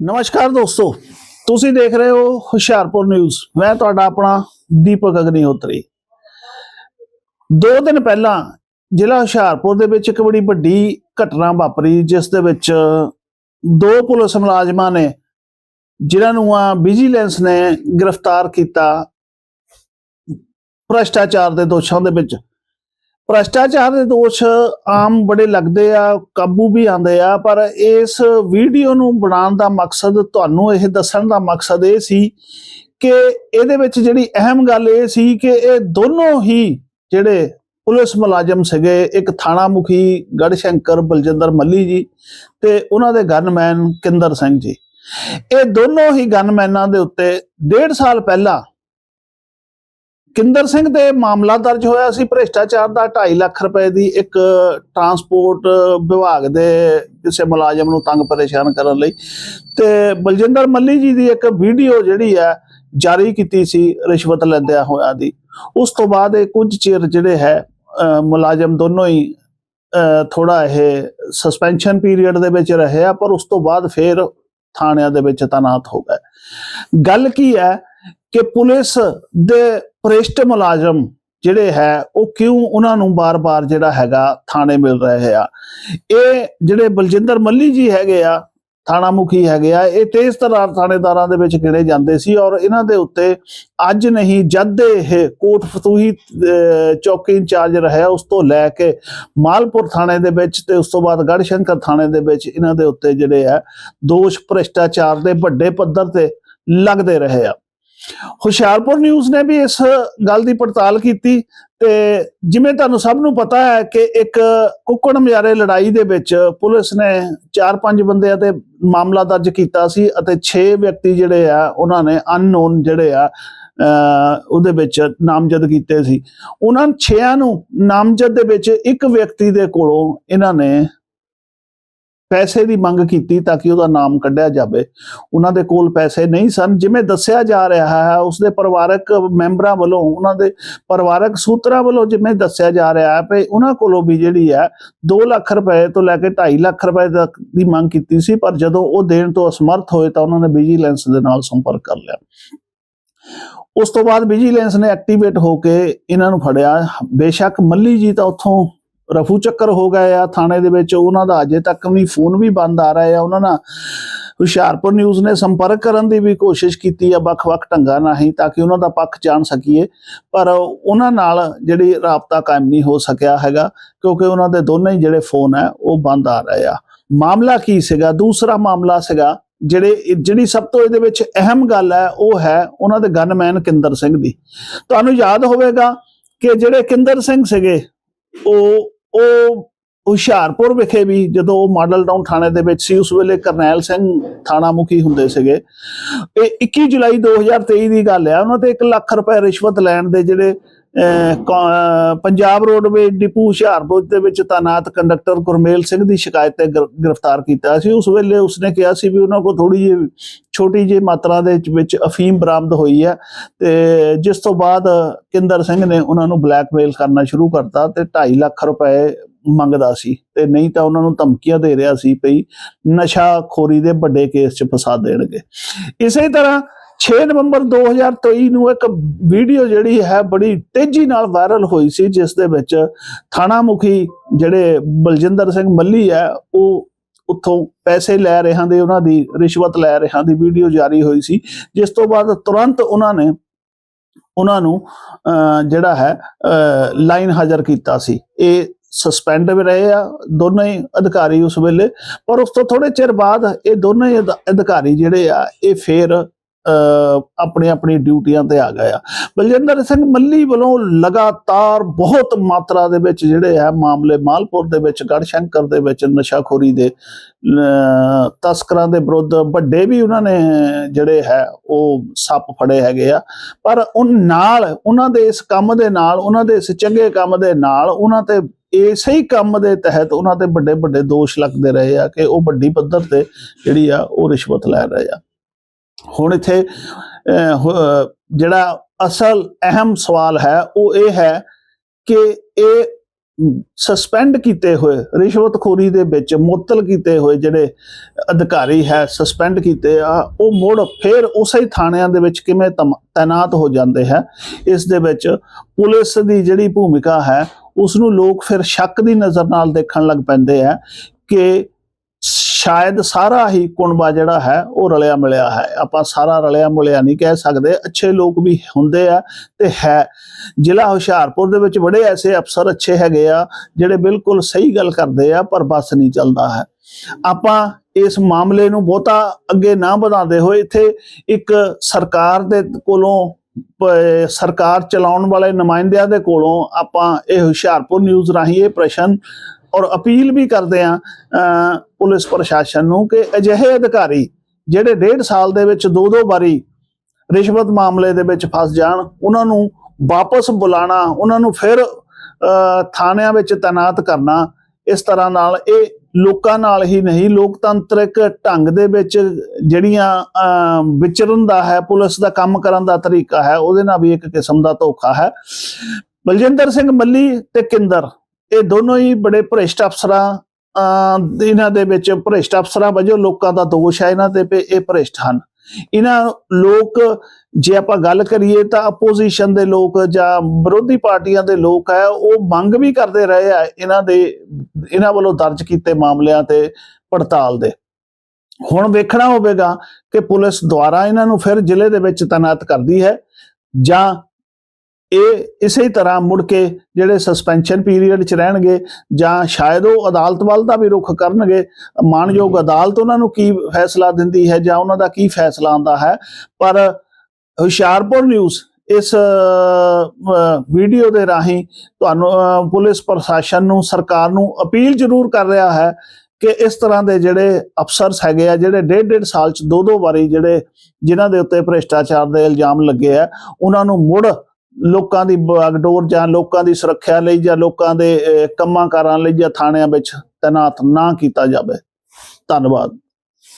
ਨਮਸਕਾਰ ਦੋਸਤੋ, ਤੁਸੀਂ ਦੇਖ ਰਹੇ ਹੋ ਹੁਸ਼ਿਆਰਪੁਰ ਨਿਊਜ਼। ਮੈਂ ਤੁਹਾਡਾ ਆਪਣਾ ਦੀਪਕ ਅਗਨੀਹੋਤਰੀ। ਦੋ ਦਿਨ ਪਹਿਲਾਂ ਜ਼ਿਲ੍ਹਾ ਹੁਸ਼ਿਆਰਪੁਰ ਦੇ ਵਿੱਚ ਇੱਕ ਬੜੀ ਵੱਡੀ ਘਟਨਾ ਵਾਪਰੀ, ਜਿਸ ਦੇ ਵਿੱਚ ਦੋ ਪੁਲਿਸ ਮੁਲਾਜ਼ਮਾਂ ਨੇ, ਜਿਨ੍ਹਾਂ ਨੂੰ ਆ ਵਿਜੀਲੈਂਸ ਨੇ ਗ੍ਰਿਫਤਾਰ ਕੀਤਾ ਭ੍ਰਸ਼ਟਾਚਾਰ ਦੇ ਦੋਸ਼ਾਂ ਦੇ ਵਿੱਚ। ਭ੍ਰਸ਼ਟਾਚਾਰ ਦੇ ਦੋਸ਼ ਆਮ ਬੜੇ ਲੱਗਦੇ ਆ, ਕਾਬੂ ਵੀ ਆਉਂਦੇ ਆ, ਪਰ ਇਸ ਵੀਡੀਓ ਨੂੰ ਬਣਾਉਣ ਦਾ ਮਕਸਦ, ਤੁਹਾਨੂੰ ਇਹ ਦੱਸਣ ਦਾ ਮਕਸਦ ਇਹ ਸੀ ਕਿ ਇਹਦੇ ਵਿੱਚ ਜਿਹੜੀ ਅਹਿਮ ਗੱਲ ਇਹ ਸੀ ਕਿ ਇਹ ਦੋਨੋਂ ਹੀ ਜਿਹੜੇ ਪੁਲਿਸ ਮੁਲਾਜ਼ਮ ਸੀਗੇ, ਇੱਕ ਥਾਣਾ ਮੁਖੀ ਗੜਸ਼ੰਕਰ ਬਲਜਿੰਦਰ ਮੱਲੀ ਜੀ ਤੇ ਉਹਨਾਂ ਦੇ ਗਨਮੈਨ ਕਿੰਦਰ ਸਿੰਘ ਜੀ। ਇਹ ਦੋਨੋਂ ਹੀ ਗਨਮੈਨਾਂ ਦੇ ਉੱਤੇ ਡੇਢ ਸਾਲ ਪਹਿਲਾਂ ਕਿੰਦਰ ਸਿੰਘ ਦੇ ਮਾਮਲਾ ਦਰਜ ਹੋਇਆ ਸੀ ਭ੍ਰਿਸ਼ਟਾਚਾਰ ਦਾ 2.5 ਲੱਖ ਰੁਪਏ ਦੀ ਇੱਕ ਟਰਾਂਸਪੋਰਟ ਵਿਭਾਗ ਦੇ ਕਿਸੇ ਮੁਲਾਜ਼ਮ ਨੂੰ ਤੰਗ ਪਰੇਸ਼ਾਨ ਕਰਨ ਲਈ। ਤੇ ਬਲਜਿੰਦਰ ਮੱਲੀ ਜੀ ਦੀ ਇੱਕ ਵੀਡੀਓ ਜਿਹੜੀ ਹੈ ਜਾਰੀ ਕੀਤੀ ਸੀ ਰਿਸ਼ਵਤ ਲੈਂਦਿਆਂ ਹੋਇਆ ਦੀ। ਉਸ ਤੋਂ ਬਾਅਦ ਇਹ ਕੁਝ ਚਿਰ ਜਿਹੜੇ ਹੈ ਮੁਲਾਜ਼ਮ ਦੋਨੋਂ ਹੀ ਥੋੜਾ ਇਹ ਸਸਪੈਂਸ਼ਨ ਪੀਰੀਅਡ ਦੇ ਵਿੱਚ ਰਹੇ ਆ, ਪਰ ਉਸ ਤੋਂ ਬਾਅਦ ਫੇਰ ਥਾਣਿਆਂ ਦੇ ਵਿੱਚ ਤਾਇਨਾਤ ਹੋ ਗਏ। ਗੱਲ ਕੀ ਹੈ ਕਿ ਪੁਲਿਸ ਦੇ ਭ੍ਰਿਸ਼ਟ ਮੁਲਾਜ਼ਮ ਜਿਹੜੇ ਹੈ, ਉਹ ਕਿਉਂ ਉਹਨਾਂ ਨੂੰ ਬਾਰ-ਬਾਰ ਜਿਹੜਾ ਹੈਗਾ ਥਾਣੇ ਮਿਲ ਰਹੇ ਆ? ਇਹ ਜਿਹੜੇ ਬਲਜਿੰਦਰ ਮੱਲੀ ਜੀ ਹੈਗੇ ਆ ਥਾਣਾ ਮੁਖੀ ਹੈਗੇ ਆ, ਇਹ ਤੇਜ਼ ਤਰਾਰ ਥਾਣੇਦਾਰਾਂ ਦੇ ਵਿੱਚ ਗਿਣੇ ਜਾਂਦੇ ਸੀ ਔਰ ਇਹਨਾਂ ਦੇ ਉੱਤੇ ਅੱਜ ਨਹੀਂ, ਜਦ ਦੇ ਇਹ ਕੋਟ ਫਤੂਹੀ ਚੌਕੀ ਇੰਚਾਰਜ ਰਿਹਾ ਉਸ ਤੋਂ ਲੈ ਕੇ ਮਾਲਪੁਰ ਥਾਣੇ ਦੇ ਵਿੱਚ ਤੇ ਉਸ ਤੋਂ ਬਾਅਦ ਗੜਸ਼ੰਕਰ ਥਾਣੇ ਦੇ ਵਿੱਚ ਇਹਨਾਂ ਦੇ ਉੱਤੇ ਜਿਹੜੇ ਆ, ਦੋਸ਼, ਭ੍ਰਿਸ਼ਟਾਚਾਰ ਦੇ ਵੱਡੇ ਪੱਧਰ ਤੇ ਲੱਗਦੇ ਰਹੇ ਆ। ਹੁਸ਼ਿਆਰਪੁਰ ਨਿਊਜ਼ ਨੇ ਵੀ ਇਸ ਗੱਲ ਦੀ ਪੜਤਾਲ ਕੀਤੀ ਤੇ ਜਿਵੇਂ ਤੁਹਾਨੂੰ ਸਭ ਨੂੰ ਪਤਾ ਹੈ ਕਿ ਇੱਕ ਕੁੱਕੜ ਮਜਾਰੇ ਲੜਾਈ ਦੇ ਵਿੱਚ ਪੁਲਿਸ ਨੇ 4-5 ਬੰਦਿਆਂ ਤੇ ਮਾਮਲਾ ਦਰਜ ਕੀਤਾ ਸੀ ਅਤੇ 6 ਵਿਅਕਤੀ ਜਿਹੜੇ ਆ, ਉਹਨਾਂ ਨੇ ਅਨਨੋਨ ਜਿਹੜੇ ਆ, ਅਹ ਉਹਦੇ ਵਿੱਚ ਨਾਮਜ਼ਦ ਕੀਤੇ ਸੀ। ਉਹਨਾਂ ਛੇਆਂ ਨੂੰ ਨਾਮਜ਼ਦ ਦੇ ਵਿੱਚ ਇੱਕ ਵਿਅਕਤੀ ਦੇ ਕੋਲੋਂ ਇਹਨਾਂ ਨੇ ਪੈਸੇ ਦੀ ਮੰਗ ਕੀਤੀ ਤਾਂ ਕਿ ਉਹਦਾ ਨਾਮ ਕੱਢਿਆ ਜਾਵੇ। ਉਹਨਾਂ ਦੇ ਕੋਲ ਪੈਸੇ ਨਹੀਂ ਸਨ। ਜਿਵੇਂ ਦੱਸਿਆ ਜਾ ਰਿਹਾ ਹੈ, ਉਸਦੇ ਪਰਿਵਾਰਕ ਮੈਂਬਰਾਂ ਵੱਲੋਂ, ਉਹਨਾਂ ਦੇ ਪਰਿਵਾਰਕ ਸੂਤਰਾਂ ਵੱਲੋਂ ਜਿਵੇਂ ਦੱਸਿਆ ਜਾ ਰਿਹਾ ਹੈ ਕਿ ਉਹਨਾਂ ਕੋਲੋਂ ਵੀ ਜਿਹੜੀ ਹੈ 2 ਲੱਖ ਰੁਪਏ ਤੋਂ ਲੈ ਕੇ 2.5 ਲੱਖ ਰੁਪਏ ਤੱਕ ਦੀ ਮੰਗ ਕੀਤੀ ਸੀ, ਪਰ ਜਦੋਂ ਉਹ ਦੇਣ ਤੋਂ ਅਸਮਰਥ ਹੋਏ ਤਾਂ ਉਹਨਾਂ ਨੇ ਵਿਜੀਲੈਂਸ ਦੇ ਨਾਲ ਸੰਪਰਕ ਕਰ ਲਿਆ। ਉਸ ਤੋਂ ਬਾਅਦ ਵਿਜੀਲੈਂਸ ਨੇ ਐਕਟੀਵੇਟ ਹੋ ਕੇ ਇਹਨਾਂ ਨੂੰ ਫੜਿਆ। ਬੇਸ਼ੱਕ ਮੱਲੀ ਜੀ ਤਾਂ ਉੱਥੋਂ ਰਫੂ ਚੱਕਰ ਹੋ ਗਏ ਆ ਥਾਣੇ ਦੇ ਵਿੱਚ, ਉਹਨਾਂ ਦਾ ਅਜੇ ਤੱਕ ਵੀ ਫੋਨ ਵੀ ਬੰਦ ਆ ਰਿਹਾ ਆ। ਉਹਨਾਂ ਨਾਲ ਹੁਸ਼ਿਆਰਪੁਰ ਨਿਊਜ਼ ਨੇ ਸੰਪਰਕ ਕਰਨ ਦੀ ਵੀ ਕੋਸ਼ਿਸ਼ ਕੀਤੀ ਆ, ਵੱਖ-ਵੱਖ ਢੰਗਾਂ ਨਾਲ ਤਾਂ ਕਿ ਉਹਨਾਂ ਦਾ ਪੱਖ ਜਾਣ ਸਕੀਏ। ਪਰ ਉਹਨਾਂ ਨਾਲ ਜਿਹੜੀ ਰਾਬਤਾ ਕਾਇਮ ਨਹੀਂ ਹੋ ਸਕਿਆ ਹੈਗਾ, ਕਿਉਂਕਿ ਉਹਨਾਂ ਦੇ ਦੋਨੇ ਹੀ ਜਿਹੜੇ ਫੋਨ ਹੈ ਉਹ ਬੰਦ ਆ ਰਹੇ ਆ। ਮਾਮਲਾ ਕੀ ਸੀਗਾ? ਦੂਸਰਾ ਮਾਮਲਾ ਸੀਗਾ, ਜਿਹੜੇ ਜਿਹੜੀ ਸਭ ਤੋਂ ਇਹਦੇ ਵਿੱਚ ਅਹਿਮ ਗੱਲ ਹੈ ਉਹ ਹੈ ਉਹਨਾਂ ਦੇ ਗਨਮੈਨ ਕਿੰਦਰ ਸਿੰਘ ਦੀ। ਤੁਹਾਨੂੰ ਯਾਦ ਹੋਵੇਗਾ ਕਿ ਜਿਹੜੇ ਕਿੰਦਰ ਸਿੰਘ ਸੀਗੇ, ਉਹ ਉਹ ਹੁਸ਼ਿਆਰਪੁਰ ਵਿਖੇ ਵੀ ਜਦੋਂ ਉਹ ਮਾਡਲ ਟਾਊਨ ਥਾਣੇ ਦੇ ਵਿੱਚ ਸੀ, ਉਸ ਵੇਲੇ ਕਰਨੈਲ ਸਿੰਘ ਥਾਣਾ ਮੁਖੀ ਹੁੰਦੇ ਸੀਗੇ। ਇਹ 21 ਜੁਲਾਈ 2023 ਦੀ ਗੱਲ ਹੈ ਉਹਨਾਂ ਤੇ 1 ਲੱਖ ਰੁਪਏ ਰਿਸ਼ਵਤ ਲੈਣ ਦੇ ਜਿਹੜੇ ਪੰਜਾਬ ਰੋਡਵੇ ਡਿਪੂ ਹੁਸ਼ਿਆਰਪੁਰ ਦੇ ਵਿੱਚ ਤਾਇਨਾਤ ਕੰਡਕਟਰ ਗੁਰਮੇਲ ਸਿੰਘ ਦੀ ਸ਼ਿਕਾਇਤ ਤੇ ਗ੍ਰਿਫਤਾਰ ਕੀਤਾ ਸੀ। ਉਸ ਵੇਲੇ ਉਸਨੇ ਕਿਹਾ ਸੀ ਵੀ ਉਹਨਾਂ ਕੋਲ ਥੋੜੀ ਜਿਹੀ ਛੋਟੀ ਜਿਹੀ ਮਾਤਰਾ ਦੇ ਵਿੱਚ- ਅਫੀਮ ਬਰਾਮਦ ਹੋਈ ਹੈ ਤੇ ਜਿਸ ਤੋਂ ਬਾਅਦ ਕਿੰਦਰ ਸਿੰਘ ਨੇ ਉਹਨਾਂ ਨੂੰ ਬਲੈਕਮੇਲ ਕਰਨਾ ਸ਼ੁਰੂ ਕਰਤਾ ਤੇ 2.5 ਲੱਖ ਰੁਪਏ ਮੰਗਦਾ ਸੀ ਤੇ ਨਹੀਂ ਤਾਂ ਉਹਨਾਂ ਨੂੰ ਧਮਕੀਆਂ ਦੇ ਰਿਹਾ ਸੀ ਪਈ ਨਸ਼ਾ ਖੋਰੀ ਦੇ ਵੱਡੇ ਕੇਸ 'ਚ ਫਸਾ ਦੇਣਗੇ। ਇਸੇ ਤਰ੍ਹਾਂ 6 ਨਵੰਬਰ 2023 ਨੂੰ ਇੱਕ ਵੀਡੀਓ ਜਿਹੜੀ ਹੈ ਬੜੀ ਤੇਜ਼ੀ ਨਾਲ ਵਾਇਰਲ ਹੋਈ ਸੀ ਜਿਸ ਦੇ ਵਿੱਚ ਥਾਣਾ ਮੁਖੀ ਜਿਹੜੇ ਬਲਜਿੰਦਰ ਸਿੰਘ ਮੱਲੀ ਹੈ ਉਹ ਉੱਥੋਂ ਪੈਸੇ ਲੈ ਰਹੇ ਦੇ ਉਹਨਾਂ ਦੀ ਰਿਸ਼ਵਤ ਲੈ ਰਹੇ ਦੀ ਵੀਡੀਓ ਜਾਰੀ ਹੋਈ ਸੀ। ਜਿਸ ਤੋਂ ਬਾਅਦ ਤੁਰੰਤ ਉਹਨਾਂ ਨੇ ਉਹਨਾਂ ਨੂੰ ਅਹ, ਜਿਹੜਾ ਹੈ ਲਾਈਨ ਹਾਜ਼ਰ ਕੀਤਾ ਸੀ। ਇਹ ਸਸਪੈਂਡ ਵੀ ਰਹੇ ਆ ਦੋਨੋਂ ਹੀ ਅਧਿਕਾਰੀ ਉਸ ਵੇਲੇ ਪਰ ਉਸ ਤੋਂ ਥੋੜੇ ਚਿਰ ਬਾਅਦ ਇਹ ਦੋਨੇ ਅਧ- ਅਧਿਕਾਰੀ ਜਿਹੜੇ ਆ ਇਹ ਫੇਰ ਆਪਣੀ ਆਪਣੀ ਡਿਊਟੀਆਂ ਤੇ ਆ ਗਏ ਆ। ਬਲਜਿੰਦਰ ਸਿੰਘ ਮੱਲੀ ਵੱਲੋਂ ਲਗਾਤਾਰ ਬਹੁਤ ਮਾਤਰਾ ਦੇ ਵਿੱਚ ਜਿਹੜੇ ਆ ਮਾਮਲੇ ਮਾਲਪੁਰ ਦੇ ਵਿੱਚ ਗੜਸ਼ੰਕਰ ਦੇ ਵਿੱਚ ਨਸ਼ਾਖੋਰੀ ਦੇ ਅਹ, ਤਸਕਰਾਂ ਦੇ ਵਿਰੁੱਧ ਵੱਡੇ ਵੀ ਉਹਨਾਂ ਨੇ ਜਿਹੜੇ ਹੈ ਉਹ ਸੱਪ ਫੜੇ ਹੈਗੇ ਆ। ਪਰ ਉਹ ਨਾਲ ਉਹਨਾਂ ਦੇ ਇਸ ਕੰਮ ਦੇ ਨਾਲ ਉਹਨਾਂ ਦੇ ਇਸ ਚੰਗੇ ਕੰਮ ਦੇ ਨਾਲ ਉਹਨਾਂ ਤੇ ਇਸੇ ਹੀ ਕੰਮ ਦੇ ਤਹਿਤ ਉਹਨਾਂ ਤੇ ਵੱਡੇ ਵੱਡੇ ਦੋਸ਼ ਲੱਗਦੇ ਰਹੇ ਆ ਕਿ ਉਹ ਵੱਡੀ ਪੱਧਰ ਤੇ ਜਿਹੜੀ ਆ ਉਹ ਰਿਸ਼ਵਤ ਲੈ ਰਹੇ ਆ। ਹੁਣ ਇੱਥੇ ਜਿਹੜਾ ਅਸਲ ਅਹਿਮ ਸਵਾਲ ਹੈ, ਉਹ ਇਹ ਹੈ ਕਿ ਇਹ ਸਸਪੈਂਡ ਕੀਤੇ ਹੋਏ ਰਿਸ਼ਵਤਖੋਰੀ ਦੇ ਵਿੱਚ ਮੁਅੱਤਲ ਕੀਤੇ ਹੋਏ ਜਿਹੜੇ ਅਧਿਕਾਰੀ ਹੈ ਸਸਪੈਂਡ ਕੀਤੇ ਆ, ਉਹ ਮੁੜ ਫਿਰ ਉਸੇ ਹੀ ਥਾਣਿਆਂ ਦੇ ਵਿੱਚ ਕਿਵੇਂ ਤਮ- ਤਾਇਨਾਤ ਹੋ ਜਾਂਦੇ ਹੈ, ਇਸ ਦੇ ਵਿੱਚ ਪੁਲਿਸ ਦੀ ਜਿਹੜੀ ਭੂਮਿਕਾ ਹੈ ਉਸ ਨੂੰ ਲੋਕ ਫਿਰ ਸ਼ੱਕ ਦੀ ਨਜ਼ਰ ਨਾਲ ਦੇਖਣ ਲੱਗ ਪੈਂਦੇ ਆ ਕਿ ਸ਼ਾਇਦ ਸਾਰਾ ਹੀ ਕੁਣਬਾ ਜਿਹੜਾ ਹੈ, ਉਹ ਰਲਿਆ ਮਿਲਿਆ ਹੈ। ਆਪਾਂ ਸਾਰਾ ਰਲਿਆ ਮਿਲਿਆ ਨਹੀਂ ਕਹਿ ਸਕਦੇ। ਅੱਛੇ ਲੋਕ ਵੀ ਹੁੰਦੇ ਆ ਤੇ ਹੈ। ਜ਼ਿਲ੍ਹਾ ਹੁਸ਼ਿਆਰਪੁਰ ਦੇ ਵਿੱਚ ਬੜੇ ਐਸੇ ਅਫਸਰ ਅੱਛੇ ਹੈਗੇ ਆ, ਜਿਹੜੇ ਬਿਲਕੁਲ ਸਹੀ ਗੱਲ ਕਰਦੇ ਆ, ਪਰ ਬਸ ਨਹੀਂ ਚੱਲਦਾ ਹੈ। ਆਪਾਂ ਇਸ ਮਾਮਲੇ ਨੂੰ ਬਹੁਤਾ ਅੱਗੇ ਨਾ ਵਧਾਉਂਦੇ ਹੋਏ ਇੱਥੇ ਇੱਕ ਸਰਕਾਰ ਦੇ ਕੋਲੋਂ ਸਰਕਾਰ ਚਲਾਉਣ ਵਾਲੇ ਨੁਮਾਇੰਦਿਆਂ ਦੇ ਕੋਲੋਂ ਆਪਾਂ ਇਹ ਹੁਸ਼ਿਆਰਪੁਰ ਨਿਊਜ਼ ਰਾਹੀਂ ਇਹ ਪ੍ਰਸ਼ਨ ਔਰ ਅਪੀਲ ਵੀ ਕਰਦੇ ਆ ਪੁਲਿਸ ਪ੍ਰਸ਼ਾਸਨ ਨੂੰ ਕਿ ਅਜਿਹੇ ਅਧਿਕਾਰੀ ਜਿਹੜੇ ਡੇਢ ਸਾਲ ਦੇ ਵਿੱਚ ਦੋ ਦੋ ਵਾਰੀ ਰਿਸ਼ਵਤ ਮਾਮਲੇ ਦੇ ਵਿੱਚ ਫਸ ਜਾਣ ਉਹਨਾਂ ਨੂੰ ਵਾਪਸ ਬੁਲਾਣਾ ਉਹਨਾਂ ਨੂੰ ਫਿਰ ਅਹ, ਥਾਣਿਆਂ ਵਿੱਚ ਤਾਇਨਾਤ ਕਰਨਾ ਇਸ ਤਰ੍ਹਾਂ ਨਾਲ ਇਹ ਲੋਕਾਂ ਨਾਲ ਹੀ ਨਹੀਂ ਲੋਕਤੰਤਰਿਕ ਢੰਗ ਦੇ ਵਿੱਚ ਜਿਹੜੀਆਂ ਅਹ, ਵਿਚਰਨ ਦਾ ਹੈ ਪੁਲਿਸ ਦਾ ਕੰਮ ਕਰਨ ਦਾ ਤਰੀਕਾ ਹੈ ਉਹਦੇ ਨਾਲ ਵੀ ਇੱਕ ਕਿਸਮ ਦਾ ਧੋਖਾ ਹੈ। ਬਲਜਿੰਦਰ ਸਿੰਘ ਮੱਲੀ ਤੇ ਕਿੰਦਰ ਇਹ ਦੋਨੋਂ ਹੀ ਬੜੇ ਭ੍ਰਿਸ਼ਟ ਅਫਸਰਾਂ ਅਹ, ਇਹਨਾਂ ਦੇ ਵਿੱਚ ਭ੍ਰਿਸ਼ਟ ਅਫਸਰਾਂ ਵਜੋਂ ਲੋਕਾਂ ਦਾ ਦੋਸ਼ ਹੈ ਇਹਨਾਂ ਤੇ ਵੀ ਇਹ ਭ੍ਰਿਸ਼ਟ ਹਨ। ਇਹਨਾਂ ਲੋਕ, ਜੇ ਆਪਾਂ ਗੱਲ ਕਰੀਏ ਤਾਂ ਆਪੋਜੀਸ਼ਨ ਦੇ ਲੋਕ ਜਾਂ ਵਿਰੋਧੀ ਪਾਰਟੀਆਂ ਦੇ ਲੋਕ ਹੈ, ਉਹ ਮੰਗ ਵੀ ਕਰਦੇ ਰਹੇ ਆ ਇਹਨਾਂ ਦੇ, ਇਹਨਾਂ ਵੱਲੋਂ ਦਰਜ ਕੀਤੇ ਮਾਮਲਿਆਂ ਤੇ ਪੜਤਾਲ ਦੇ। ਹੁਣ ਵੇਖਣਾ ਹੋਵੇਗਾ ਕਿ ਪੁਲਿਸ ਦੁਆਰਾ ਇਹਨਾਂ ਨੂੰ ਫਿਰ ਜ਼ਿਲ੍ਹੇ ਦੇ ਵਿੱਚ ਤਾਇਨਾਤ ਕਰਦੀ ਹੈ ਜਾਂ ਇਹ ਇਸੇ ਤਰ੍ਹਾਂ ਮੁੜ ਕੇ ਜਿਹੜੇ ਸਸਪੈਂਸ਼ਨ ਪੀਰੀਅਡ ਚ ਰਹਿਣਗੇ ਜਾਂ ਸ਼ਾਇਦ ਉਹ ਅਦਾਲਤ ਵੱਲ ਦਾ ਵੀ ਰੁਖ ਕਰਨਗੇ ਮਾਨਯੋਗ ਅਦਾਲਤ ਉਹਨਾਂ ਨੂੰ ਕੀ ਫੈਸਲਾ ਦਿੰਦੀ ਹੈ ਜਾਂ ਉਹਨਾਂ ਦਾ ਕੀ ਫੈਸਲਾ ਆਉਂਦਾ ਹੈ ਪਰ ਹੁਸ਼ਿਆਰਪੁਰ ਨਿਊਜ਼ ਇਸ ਵੀਡੀਓ ਦੇ ਰਾਹੀਂ ਤੁਹਾਨੂੰ ਪੁਲਿਸ ਪ੍ਰਸ਼ਾਸਨ ਨੂੰ ਸਰਕਾਰ ਨੂੰ ਅਪੀਲ ਜ਼ਰੂਰ ਕਰ ਰਿਹਾ ਹੈ ਕਿ ਇਸ ਤਰ੍ਹਾਂ ਦੇ ਜਿਹੜੇ ਅਫਸਰਸ ਹੈਗੇ ਆ ਜਿਹੜੇ ਡੇਢ ਡੇਢ ਸਾਲ ਚ ਦੋ ਦੋ ਵਾਰੀ ਜਿਹੜੇ ਜਿਨ੍ਹਾਂ ਦੇ ਉੱਤੇ ਭ੍ਰਿਸ਼ਟਾਚਾਰ ਦੇ ਇਲਜ਼ਾਮ ਲੱਗੇ ਆ ਉਹਨਾਂ ਨੂੰ ਮੁੜ ਲੋਕਾਂ ਦੀ ਬਾਗਡੋਰ ਜਾਂ ਲੋਕਾਂ ਦੀ ਸੁਰੱਖਿਆ ਲਈ ਜਾਂ ਲੋਕਾਂ ਦੇ ਕੰਮਾਂ ਕਾਰਾਂ ਲਈ ਜਾਂ ਥਾਣਿਆਂ ਵਿੱਚ ਤਾਇਨਾਤ ਨਾ ਕੀਤਾ ਜਾਵੇ। ਧੰਨਵਾਦ।